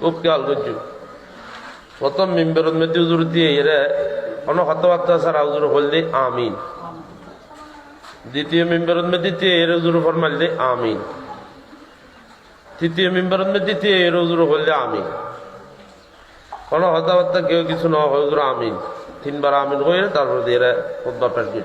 খুব প্রথম আমিন। দ্বিতীয় মেম্বরের মধ্যে আমিন। তৃতীয় মেম্বরের মধ্যে আমিন। কোনো কথাবার্তা কেউ কিছু না হয় আমিন। তিনবার আমিন হয়ে তারপর দিয়ে দিত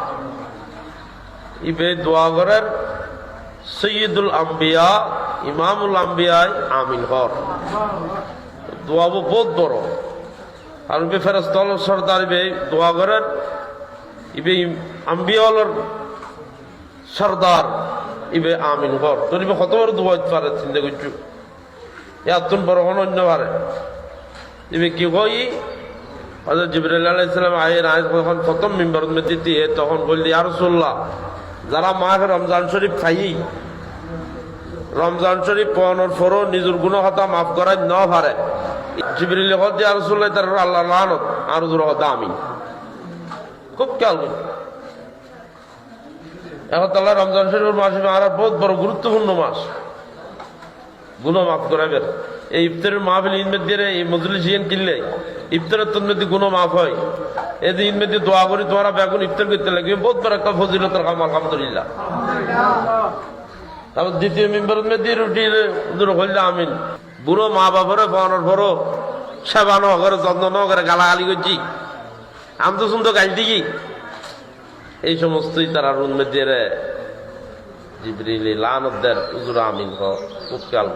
ইবে আম্বিয়া আমিন বহুত বড়। আর সর্দার, ইবে ইবে সর্দার, ইবে আমিন হর। তোর কত বড় দোয়া পারে, চিন্তা করছু? ইয়াতুন বড় কোন অন্য পারে ইবে কি কই? হজরত জিবরাইল আলাইহিস আয়ের যখন প্রথম মিম্বর দিয়ে তখন বললি আর রাসূলুল্লাহ যারা মাহে রমজান শরীফ খাই, রমজান শরীফ পনেরো ফরো নিজের গুণ মাফ করাই ন পারে জিবরিল হদ ইয়া রাসূলুল্লাহ তার আল্লাহ লানত, আর জোর হতা আমি খুব খেয়াল করি এখন তাল্লাহ রমজান শরীফের মাস আর বহুত বড় গুরুত্বপূর্ণ মাস। গুণ মাফ করাবেন এই ইফতারের মাহফিল ইনমেদ দিয়ে এই মজলিস ইয়েন কিনলে ইফতারের তোর মধ্যে গুণ মাফ হয়। এদিন ইনমেদ দিয়ে করি, তোমরা বেগুন ইফতার করতে লাগবে। বহুত বড় একটা ফজিলতের কাম, আলহামদুলিল্লাহ। তারপর দ্বিতীয় মেম্বরের মধ্যে রুটি হইলে আমিন। বুড়ো মা বাবারে বানোর বড় সেবা করে যত্ন ন করে, গালাগালি করছি। আমি তো শুনতো গাইল দিকি এই সমস্তই তারা রুন মধ্যে রে। জিবরিলি লানদের আমিন হ খুব খেয়াল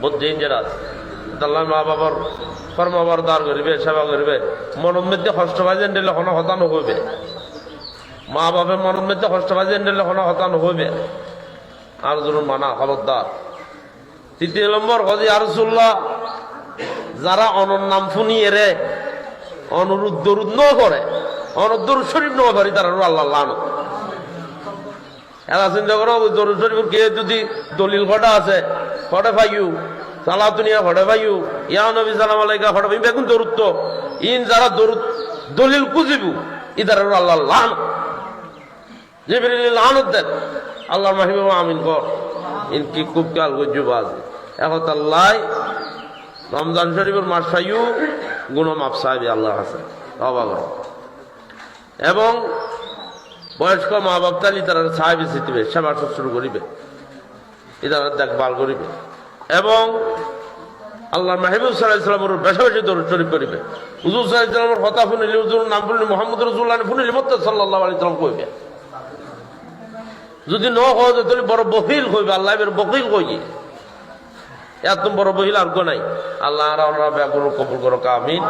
বহুত ডেঞ্জারাস তাল্লা মা বাবার কর্মবরদার করিবে, সেবা করিবে। মনের মধ্যে কষ্ট বাজেন দিলে কোনো হতা নহইবে মা বাপের মনের মধ্যে কষ্ট বাজেন দিলে কোনো হতা নহইবে আর জন মানা, খবরদার। তৃতীয় নম্বর হজি আরসুল্লাহ যারা অনর নাম শুনিয়ে রে অনুরোধ দরুদ ন করে অনদর শরীফ ন পারি তারা আল্লাহ লানো এলা চিন্তা করো দরুদ শরীফ কে যদি দলিল কটা আছে ফটে পাইও সালাতুনিয়া ফটে পাইও ইয়া নবী সালাম আলাইকা ফটে পাই বেগুন দরুদ তো ইন যারা দরুদ, দলিল কুজিবু ইদার আল্লাহ লান। জিবরিল লানত দেন। আল্লাহ মাহিমা আমিন কর। ইন কি খুব কাল গজ্জু বাজ এখন আল্লাহ রমজান শরীফের মাস পাইও গুণ মাপ সাহেব আল্লাহ আছে অবাক এবং বয়স্ক মা বাপ তালি তারা সাহেবে সেবা শুরু করিবে। ইতারা দেখভাল করিবে। এবং আল্লাহ মাহিবুল সাল্লাহ ইসলামের দরুদ শরীফ করিবে হুজুর সাল্লাহ ইসলামের কথা শুনিলে হুজুর নাম শুনিলে মোহাম্মদ রসুল্লাহ শুনিলে মত সাল্লাহ আলী ইসলাম কইবে। যদি ন হয় তাহলে বড় বহিল কইবে, আল্লাহ এবার বকিল কই এত বড় বহিল আর গো নাই। আল্লাহ কবুল করো কামিন